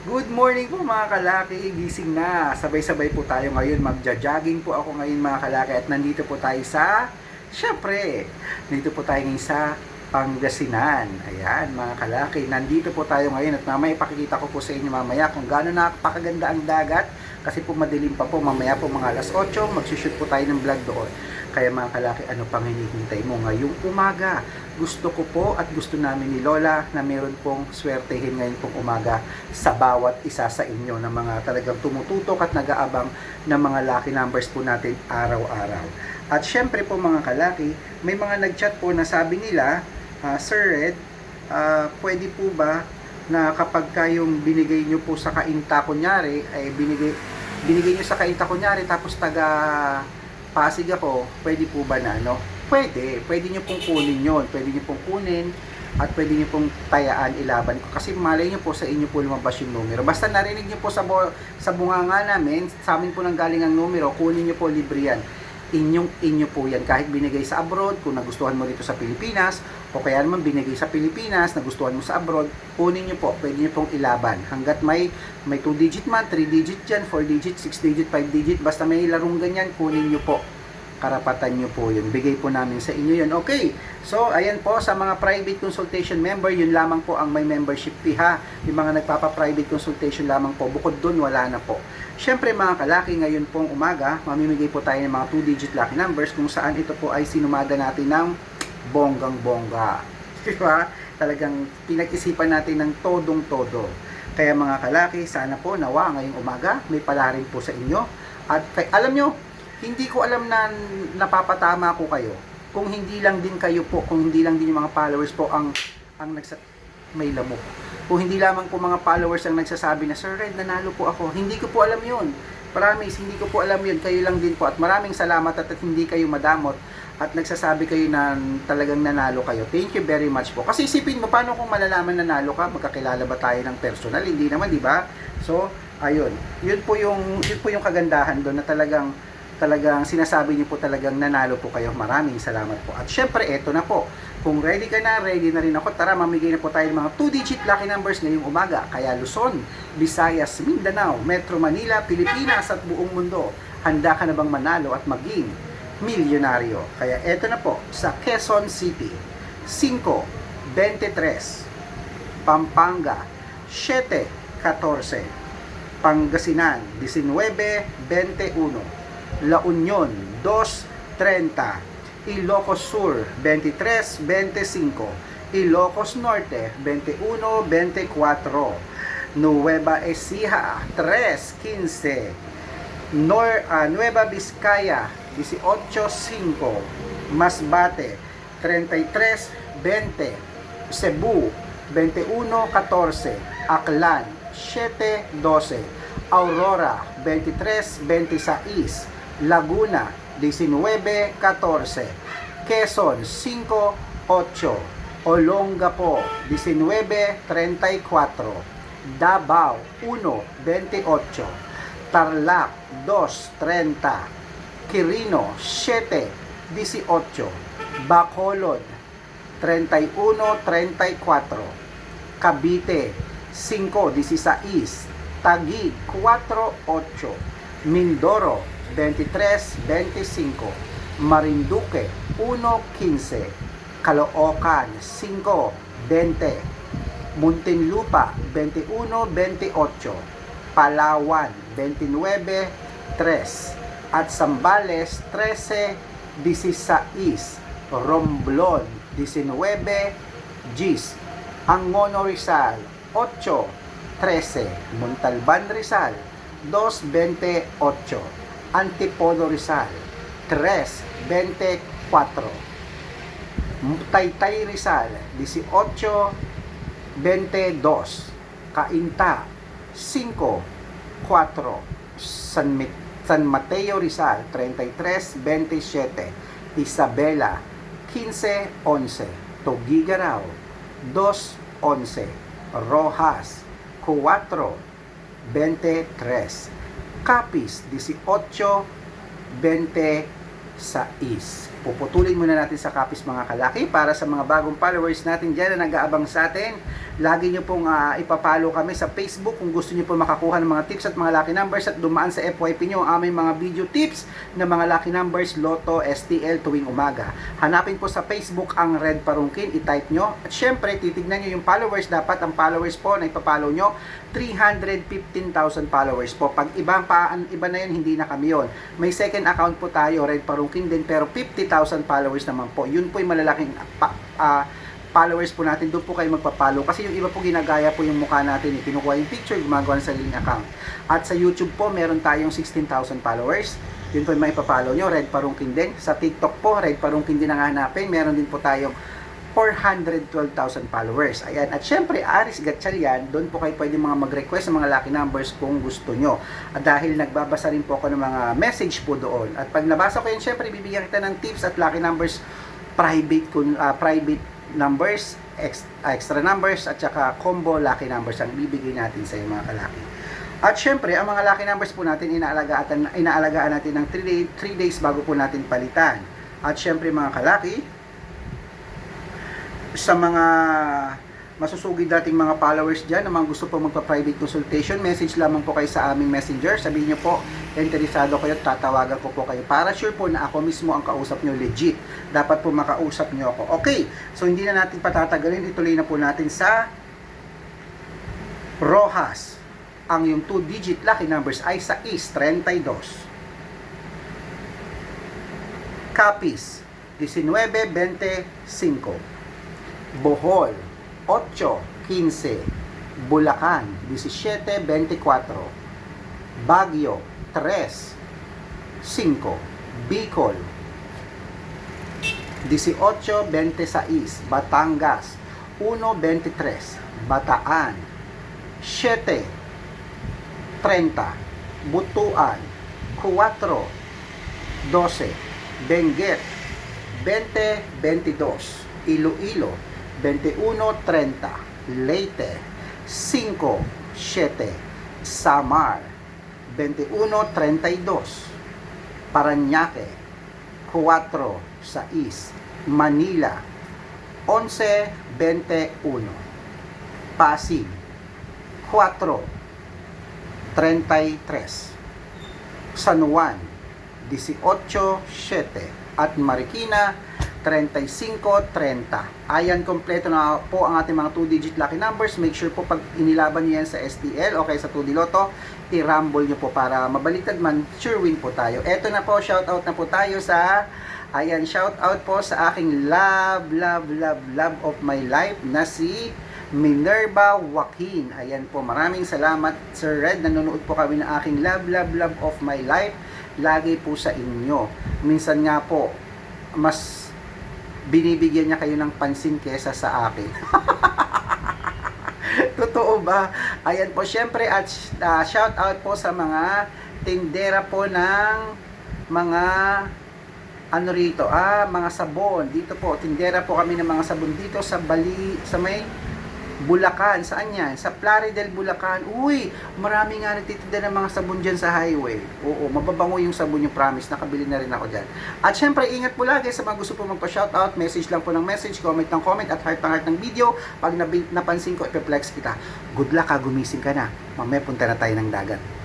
Good morning po mga kalaki, gising na. Sabay-sabay po tayo ngayon, magja-jogging po ako ngayon mga kalaki. At nandito po tayo sa, syempre, nandito po tayo ngayon sa Pangasinan. Ayan mga kalaki, nandito po tayo ngayon. At mamaya ipakikita ko po sa inyo mamaya kung gaano napakaganda ang dagat kasi po madilim pa po, mamaya po mga alas 8, magsushoot po tayo ng vlog doon. Kaya mga kalaki, ano pang hinihintay mo ngayong umaga? Gusto ko po at gusto namin ni Lola na meron pong swertehin ngayon pong umaga sa bawat isa sa inyo na mga talagang tumututok at nag-aabang ng mga lucky numbers po natin araw-araw. At syempre po mga kalaki, may mga nag-chat po na sabi nila, ah, Sir Red, ah, pwede po ba na kapag kayong binigay nyo po sa kainta kunyari, ay binigay, binigay nyo sa kainta kunyari tapos taga Pasig ako, pwede po ba na ano? Pwede, pwede nyo pong kunin yon pwede nyo pong kunin at pwede nyo pong tayaan ilaban. Ko kasi malay nyo po sa inyo po lumabas yung numero. Basta narinig nyo po sa, bo, sa bunganga namin sa amin po nang galing ang numero kunin nyo po libre yan inyong inyo po yan. Kahit binigay sa abroad kung nagustuhan mo dito sa Pilipinas o kaya naman binigay sa Pilipinas nagustuhan mo sa abroad kunin nyo po. Pwede nyo pong ilaban. Hanggat may may 2 digit man 3 digit yan 4 digit 6 digit 5 digit basta may larong ganyan kunin nyo po karapatan nyo po yun. Bigay po namin sa inyo yun. Okay. So, ayan po sa mga private consultation member, yun lamang po ang may membership fee ha. Yung mga nagpapa-private consultation lamang po. Bukod dun, wala na po. Siyempre mga kalaki, ngayon pong umaga, mamimigay po tayo ng mga 2-digit lucky numbers kung saan ito po ay sinumada natin ng bonggang-bongga. Diba? Talagang pinag-isipan natin ng todong-todo. Kaya mga kalaki, sana po nawa ngayong umaga, may pala rin po sa inyo. At kay, alam nyo, hindi ko alam na napapatama ko kayo. Kung hindi lang din kayo po, kung hindi lang din yung mga followers po ang ang nagsa may lamok. Kung hindi lamang po mga followers ang nagsasabi na Sir Red, nanalo po ako. Hindi ko po alam yun. Promise, hindi ko po alam yun. Kayo lang din po. At maraming salamat at, at hindi kayo madamot at nagsasabi kayo na talagang nanalo kayo. Thank you very much po. Kasi isipin mo, paano kung malalaman nanalo ka? Magkakilala ba tayo ng personal? Hindi naman, di ba? So, ayun. Yun po yung, yun po yung kagandahan doon na talagang talagang sinasabi niyo po talagang nanalo po kayo. Maraming salamat po. At syempre, eto na po. Kung ready ka na, ready na rin ako. Tara, mamigay na po tayo ng mga 2-digit lucky numbers ngayong umaga. Kaya Luzon, Visayas, Mindanao, Metro Manila, Pilipinas at buong mundo. Handa ka na bang manalo at maging milyonaryo? Kaya eto na po, sa Quezon City, 5, 23, Pampanga, 7, 14, Pangasinan, 19, 21, La Union 2.30 Ilocos Sur 23.25 Ilocos Norte 21.24 Nueva Ecija 3.15 Nor, ah, Nueva Vizcaya 18.5 Masbate 33.20 Cebu 21.14 Aklan 7.12 Aurora 23.26 Laguna 19.14 Quezon 5.8 Olongapo 19.34 Davao 1.28 Tarlac 2.30 Quirino 7.18 Bacolod 31.34 Cavite 5.16 Taguig 4.8 Mindoro 23.25 Marinduque 1.15 Caloocan 5.20 Muntinlupa 21.28 Palawan 29.3 at Sambales 13.16 Romblon 19 Gis Angono Rizal 8.13 Montalban Rizal 2.28 Antipolo Rizal 3.24 Taytay Rizal 18.22 Cainta 5.4 San, San Mateo Rizal 33.27 Isabela 15.11 Tugigaraw 2.11 Rojas 4.23 Capiz 18.26 puputulin muna natin sa kapis mga kalaki para sa mga bagong followers natin dyan na nag-aabang sa atin. Lagi nyo pong ah, ipapalo kami sa Facebook kung gusto nyo po makakuha ng mga tips at mga lucky numbers at dumaan sa FYP nyo ang aming mga video tips ng mga lucky numbers, Lotto, STL tuwing umaga. Hanapin po sa Facebook ang Red Parungkin, i-type nyo. At syempre, titignan nyo yung followers. Dapat ang followers po na ipapalo nyo, 315,000 followers po. Pag ibang pa, iba na yun, hindi na kami yun. May second account po tayo, Red Parungkin din, pero 50,000 followers naman po. Yun po yung malalaking ah, followers po natin, doon po kayo magpapalo. Kasi yung iba po ginagaya po yung mukha natin, eh. kinukuha yung picture, gumagawa ng sariling account. At sa YouTube po, meron tayong 16,000 followers. Yun po yung maipapalo nyo, Red Parungkin din. Sa TikTok po, Red Parungkin din ang hanapin. Meron din po tayong 412,000 followers. Ayan. At syempre, Aris Gatchalian, doon po kayo pwede mga mag-request ng mga lucky numbers kung gusto nyo. At dahil nagbabasa rin po ako ng mga message po doon. At pag nabasa ko yun, syempre, bibigyan kita ng tips at lucky numbers private kun ah, private numbers, ah, extra numbers, at saka combo lucky numbers ang bibigay natin sa mga kalaki. At syempre, ang mga lucky numbers po natin, inaalagaan, inaalagaan natin ng 3 day, three days bago po natin palitan. At syempre, mga kalaki, sa mga masusugid dating mga followers dyan na mga gusto po magpa-private consultation, message lamang po kayo sa aming messenger. Sabihin nyo po, interesado kayo, tatawagan ko po kayo. Para sure po na ako mismo ang kausap nyo legit. Dapat po makausap nyo ako. Okay, so hindi na natin patatagalin. Ituloy na po natin sa Rojas. Ang yung 2-digit lucky numbers ay sa is 32. Capiz, 19-25. Bohol, 8-15. Bulacan, 17-24. Baguio, 3-5. Bicol, 18-26. Batangas, 1-23. Bataan, 7 30. Butuan, 4 12. Benguet, 20-22. Iloilo, 21-30. Leyte, 5-7. Samar, 21-32. Paranaque, 4-6. Manila, 11-21. Pasig, 4-33. San Juan, 18-7. At Marikina, 35-30. Ayan, kompleto na po ang ating mga 2-digit lucky numbers. Make sure po pag inilaban nyo yan sa STL o kaya sa 2D Lotto, i-rumble nyo po para mabaliktad man, sure win po tayo. Eto na po, shout out na po tayo sa Ayan, shout out po sa aking love, love, love, love of my life na si Minerva Joaquin. Ayan po, maraming salamat Sir Red. Nanonood po kami ng aking love, love, love of my life. Lagi po sa inyo. Minsan nga po, mas binibigyan niya kayo ng pansin kesa sa akin. Totoo ba? Ayan po, syempre at uh, shout out po sa mga tindera po ng mga ano rito, ah, mga sabon. Dito po, tindera po kami ng mga sabon dito sa Bali, sa may Bulacan. Saan yan? Sa Plaridel, Bulacan. Uy, marami nga nagtitinda ng mga sabon dyan sa highway. Oo, mababango yung sabon yung promise. Nakabili na rin ako dyan. At syempre, ingat po lagi sa mga gusto po magpa-shoutout. Message lang po ng message, comment ng comment, at heart ng heart ng video. Pag napansin ko, ipiplex kita. Good luck ha, gumising ka na. Mamaya punta na tayo ng dagat.